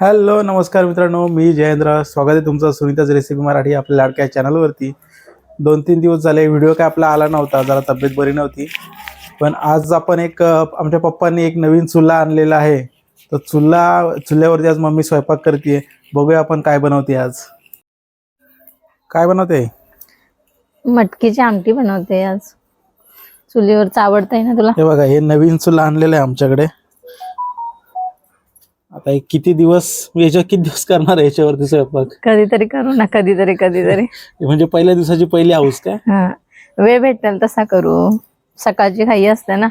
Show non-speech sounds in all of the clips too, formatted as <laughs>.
Hello नमस्कार मित्रांनो मी जयेंद्र. स्वागत आहे तुमचं सुनीताच रेसिपी मराठी आपल्या लाडक्या चॅनलवरती दोन तीन दिवस झाले व्हिडिओ काय आपला आला नव्हता जरा तब्येत बरी नव्हती. पण आज आपण एक आमच्या पप्पांनी एक नवीन चुल्हा आणलेला आहे. तर चुल्हा चुल्ह्यावरती आज मम्मी स्वयंपाक करते बघूया आपण काय बनवते आज. काय बनवते? मटकीची आमटी बनवते आज. चुलीवरच आवडतंय ना तुला? हे बघा हे नवीन चुल्हा आणलेलं आहे आमच्याकडे. आता एक किती दिवस याच्यावर किती दिवस करणार आहे याच्यावरती स्वयंपाक? कधीतरी करू ना कधीतरी कधीतरी. म्हणजे पहिल्या दिवसाची पहिली हाऊस काय? हा. वेळ भेटेल तसा करू. सकाळची घाई असते ना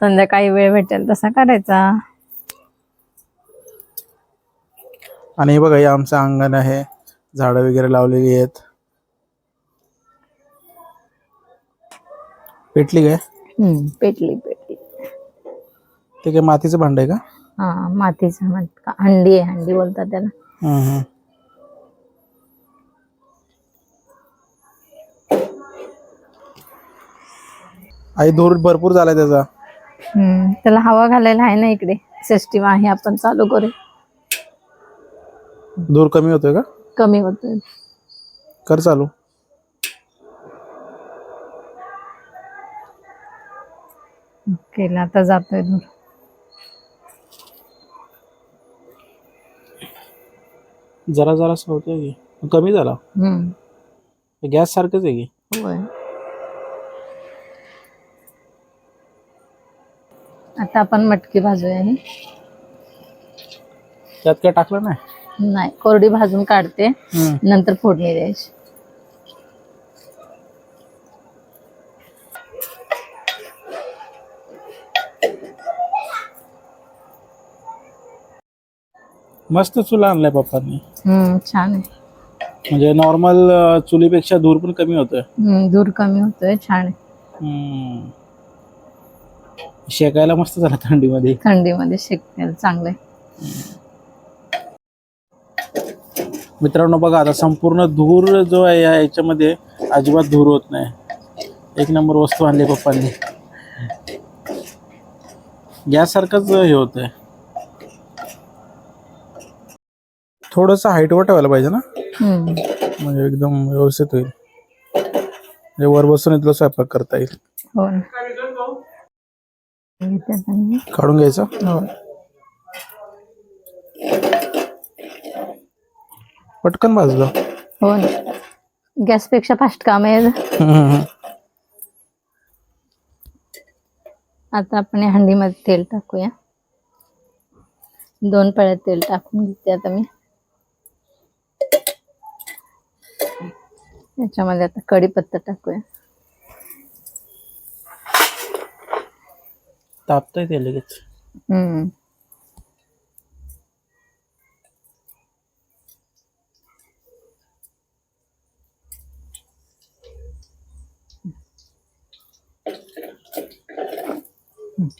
संध्याकाळी वेळ भेटेल तसा करायचा. आणि हे बघा हे आमचं अंगण आहे. झाडं वगैरे लावलेली आहेत. पेटली काय? हम्म, पेटली पेटली. ते काय मातीचं भांड आहे का? हा मातीचा मटका. हंडी आहे हंडी बोलतात त्याला. हम्म. आई धूर भरपूर झालाय त्याचा. हम्म, त्याला हवा घालायला आहे ना इकडे. सिस्टीम आहे आपण चालू करू. धूर कमी होतोय का? कमी होतोय. कर चालू. केला आता जातोय दूर जरा जरा होतोय की. कमी झाला. हम्म, गॅस सारखंच आहे की. होय. आता आपण मटकी भाजूया ही. त्यात काय टाकलं नाही? नाही कोरडी भाजून काढते. नंतर फोडणी द्यायची. मस्त चुला आणलाय पप्पांनी. हम्म छान आहे. म्हणजे नॉर्मल चुलीपेक्षा धूर पण कमी होतोय. हम्म, दूर कमी होतोय छान आहे. हम्म. शेकायला मस्त झाला थंडीमध्ये. थंडीमध्ये शेकायला चांगलं आहे मित्रांनो बघा आता संपूर्ण धूर जो आहे या याच्यामध्ये अजिबात धूर होत नाही. एक नंबर वस्तू आणली पप्पांनी. गॅस सारखंच हे होतंय. थोडस हाईटवर ठेवायला पाहिजे ना? म्हणजे एकदम व्यवस्थित होईल. म्हणजे वर बसून इथलं स्वयंपाक करता येईल. हो ना. काढून घ्यायचं? हो. पटकन भाजलं. हो ना. गॅसपेक्षा फास्ट काम आहे हम्म. आता आपण या हंडीमध्ये तेल टाकूया. दोन पळ्या तेल टाकून घेते आता मी. याच्यामध्ये आता कढीपत्ता टाकूया. तापतंय ते लगेच. हम्म.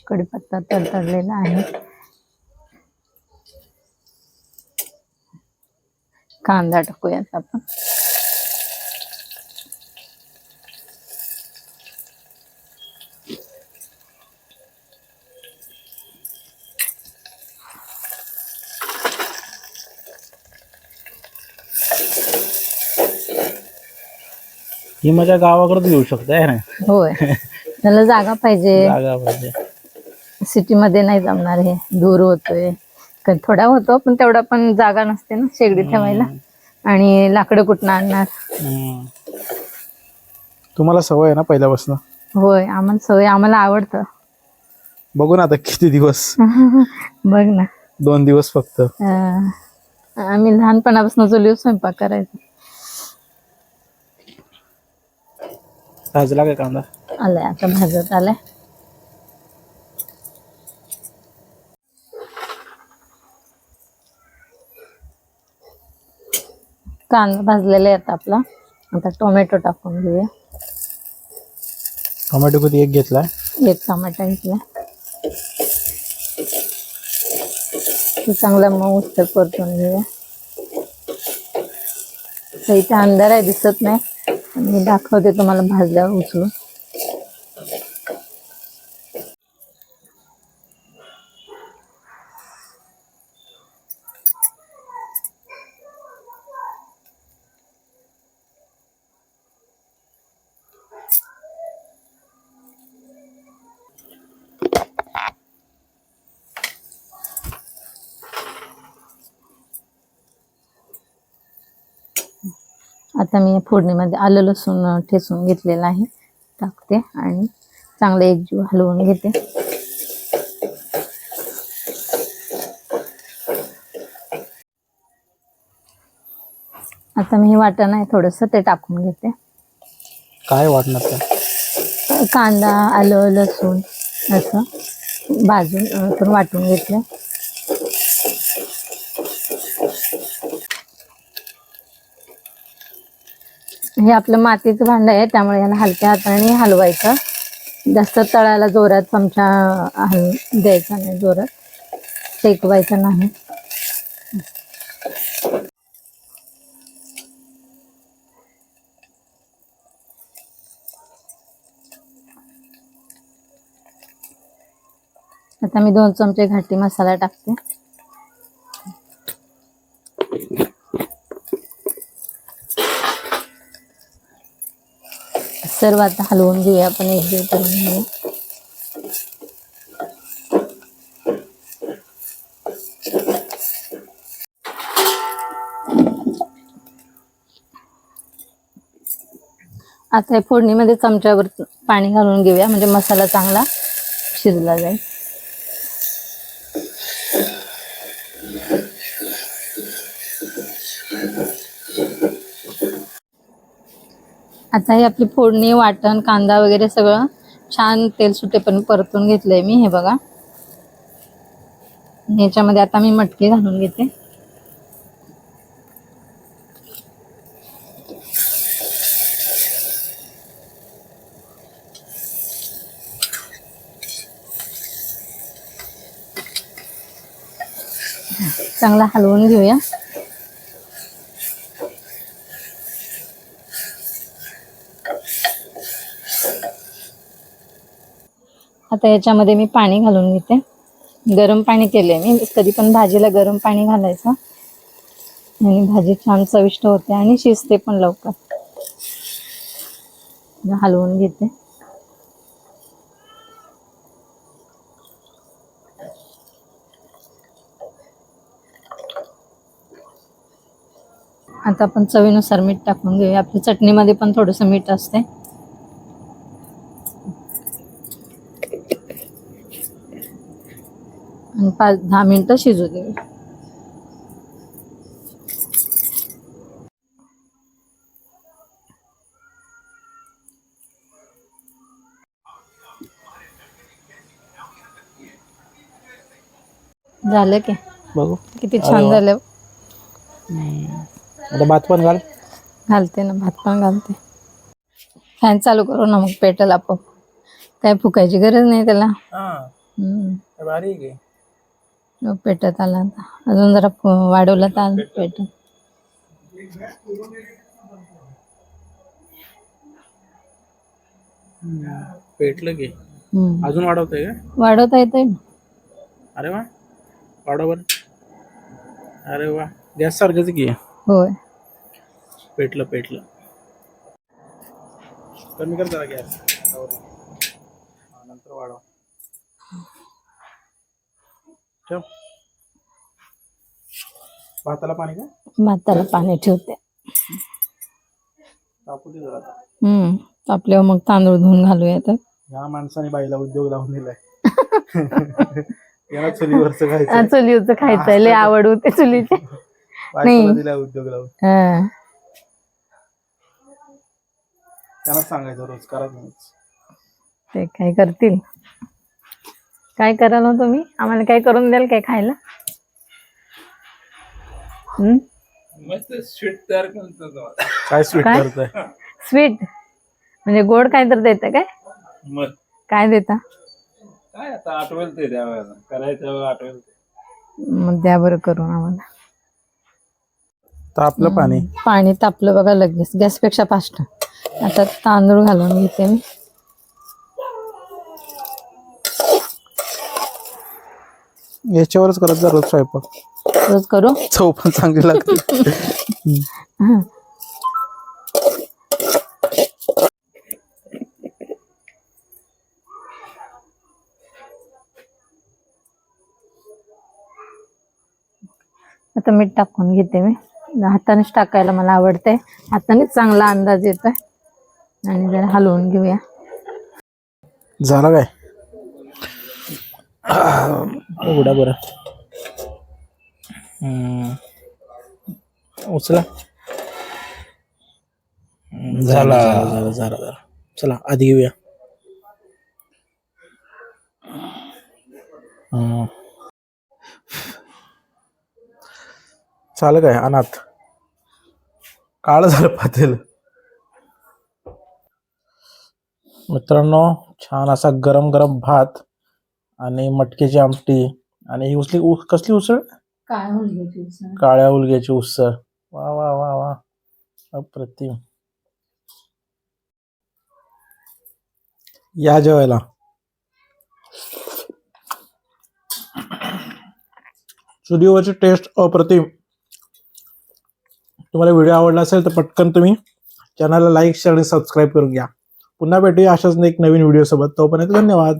कढीपत्ता तडतडलेला आहे. कांदा टाकूयात आपण. ही माझ्या गावाकडे घेऊ शकते ना? होय. त्याला जागा पाहिजे. जागा पाहिजे. सिटीमध्ये नाही जमणार हे. दूर होतोय. क- थोडा होतो पण तेवढा पण जागा नसते ना शेगडी ठेवायला. आणि लाकडं कुठनं आणणार? हम्म. तुम्हाला सवय आहे ना पहिल्यापासून? होय आम्हाला सवय आम्हाला आवडतं. बघू ना आता किती दिवस. <laughs> बघ ना. दोन दिवस फक्त. अं, आम्ही लहानपणापासून चुलीवर स्वयंपाक करायचो. भाजला काय कांदा? आलाय आता भाजत आलाय. कांदा भाजलेला आहे आता आपला. आता टोमॅटो टाकून घेऊया. टोमॅटो किती एक घेतलाय? एक टमाटा घेतला तो चांगला मऊ तर परतून घेऊया. इथे अंधार आहे दिसत नाही. मी दाखवते तुम्हाला भाजल्यावर उचलून. आता मी फोडणीमध्ये आलं लसूण ठेचून घेतलेलं आहे. टाकते आणि चांगलं एकजीव हलवून घेते. आता मी हे वाटण आहे थोडंसं ते टाकून घेते. काय वाटणार कांदा आलं लसूण असं भाजून पण वाटून घेतलं. हे आपलं मातीचं भांड आहे त्यामुळे याला हलक्या हाताने हलवायचं. जास्त तळाला जोरात चमचा हल द्यायचा नाही जोरात. शेकवायचा नाही. आता मी दोन चमचे घाटी मसाला टाकते. सर्व आता हलवून घेऊया आपण एकजीव करून घेऊ. आता हे फोडणीमध्ये चमच्यावर पाणी घालून घेऊया म्हणजे मसाला चांगला शिजला जाईल. आता हे आपली फोडणी वाटण कांदा वगैरे सगळं छान तेल सुटेपर्यंत परतून घेतलंय मी हे बघा. याच्यामध्ये आता मी मटकी घालून घेते. चांगला हलवून घेऊया. आता याच्यामध्ये मी पाणी घालून घेते. गरम पाणी केले मी. कधी पण भाजीला गरम पाणी घालायचं. आणि भाजी छान चविष्ट होते आणि शिजते पण लवकर. हलवून घेते. आता आपण चवीनुसार मीठ टाकून घेऊया. आपल्या चटणीमध्ये पण थोडंसं मीठ असते. पाच दहा मिनिटं शिजू दे. झालं की? बघू. किती छान. झालं. आता भात पण घाल. घालते ना भात पण घालते. फॅन चालू करू ना मग पेटल आपोआप. काय फुकायची गरज नाही त्याला. हम्म. भारी आहे पेटत आला आता अजून जरा वाढवलं तर पेटत. पेटलं की. अजून वाढवतंय का? वाढवता येतंय ना. अरे वा. वाढव अरे वा. गॅस सारखंच की. होय. पेटलं पेटलं. कमी कर जरा गॅस नंतर वाढव ठेव. भाताला पाणी का? भाताला पाणी ठेवते. तापू दे जरा. आता. हम्म आपल्यावर मग तांदूळ धुवून घालूया तर. ह्या माणसाने बाईला उद्योग लावून दिलाय. याला चुलीवरच खायचं चुलीचं खायचं लय आवड होते चुलीची. बायकोला दिलाय उद्योग लावून. हा. त्यांना सांगायचं रोज करा तुम्हीच ते काय करतील? काय कराल हो तुम्ही? आम्हाला काय करून द्याल काय खायला? मस्त स्वीट तयार करतो काय स्वीट काय? करताय? स्वीट म्हणजे गोड काय तर देता काय? मग काय देता? काय आता आठवेल ते आठवेल ते. मग द्या बरं करून आम्हाला. तापलं पाणी. पाणी तापलं बघा लगेच. गॅसपेक्षा फास्ट. आता तांदूळ घालून घेते मी. याच्यावरच करत जा रोज स्वयंपाक. रोज करू? चव पण चांगली लागते. हा. आता मीठ टाकून घेते मी. हातानेच टाकायला मला आवडते हातानेच चांगला अंदाज येतोय. आणि जरा हलवून घेऊया. झालं काय? उघडा बरं हम्म. उचला झाला झाला झाला चला आधी घेऊया हम्म. चालं काय अनाथ काळ झालं पातेल मित्रांनो छान असा गरम गरम भात आणि मटकीची आमटी आणि ही उसली उ- कसली उसळ? काय काळ्या उलग्याची उसळ. वा वा वा वा. अप्रतिम. या जेवायला. चुलीवरची टेस्ट अप्रतिम. तुम्हाला व्हिडिओ आवडला असेल तर पटकन तुम्ही चॅनलला लाईक शेअर आणि सबस्क्राईब करून घ्या. पुन्हा भेटूया अशाच एक नवीन व्हिडिओ सोबत. तोपर्यंत धन्यवाद.